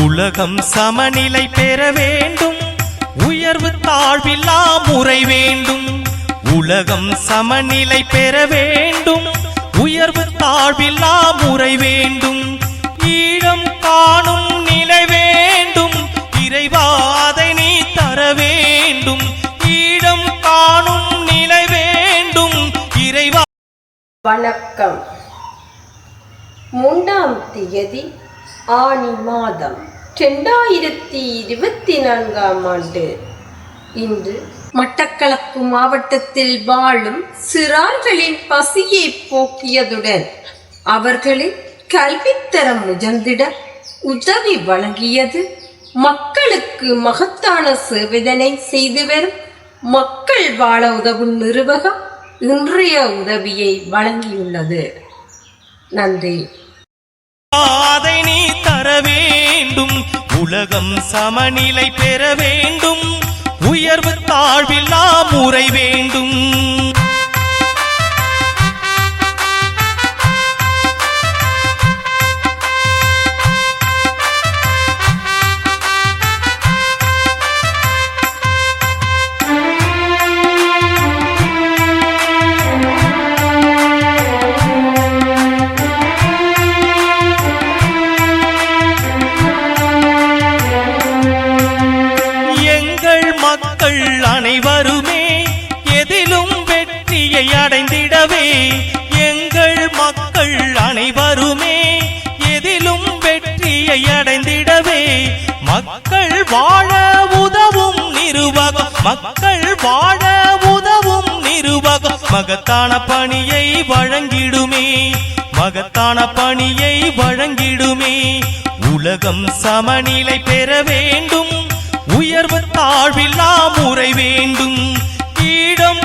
உலகம் சமநிலை பெற வேண்டும். உயர்வு தாழ்வில்லா முறை வேண்டும். உலகம் சமநிலை பெற வேண்டும். உயர்வு தாழ்வில்லா முறை வேண்டும். ஈழம் காணும் நிலை வேண்டும். இறைவாதை நீ தர வேண்டும். ஈழம் காணும் நிலை வேண்டும். இறைவா வணக்கம். மூன்றாம் தியதி ஆனி மாதம் ரெண்டாயிரத்தி இருபத்தி நான்காம் ஆண்டு. இன்று மட்டக்களப்பு மாவட்டத்தில் வாழும் சிறார்களின் பசியை போக்கியதுடன் அவர்களின் கல்வித்தரம் உயர்ந்திட உதவி வழங்கியது மக்களுக்கு மகத்தான சேவைதனை செய்து வரும் மக்கள் வாழ உதவும் நிறுவகம் இன்றைய உதவியை வழங்கியுள்ளது. நன்றி. உலகம் சமநிலை பெற வேண்டும். உயர்வு தாழ்வில்லா முறை வேண்டும். மக்கள் வருமே எதிலும் வெற்றியை அடைந்திடவே எங்கள் மக்கள் அனைவருமே எதிலும் வெற்றியை அடைந்திடவே மக்கள் வாழ உதவும் நிருவகம் மக்கள் வாழ உதவும் நிருவகம் மகத்தான பணியை வழங்கிடுமே மகத்தான பணியை வழங்கிடுமே உலகம் சமநிலை பெற வேண்டும் உணர்வு தாழ்வில்லா முறை வேண்டும். ஈடம்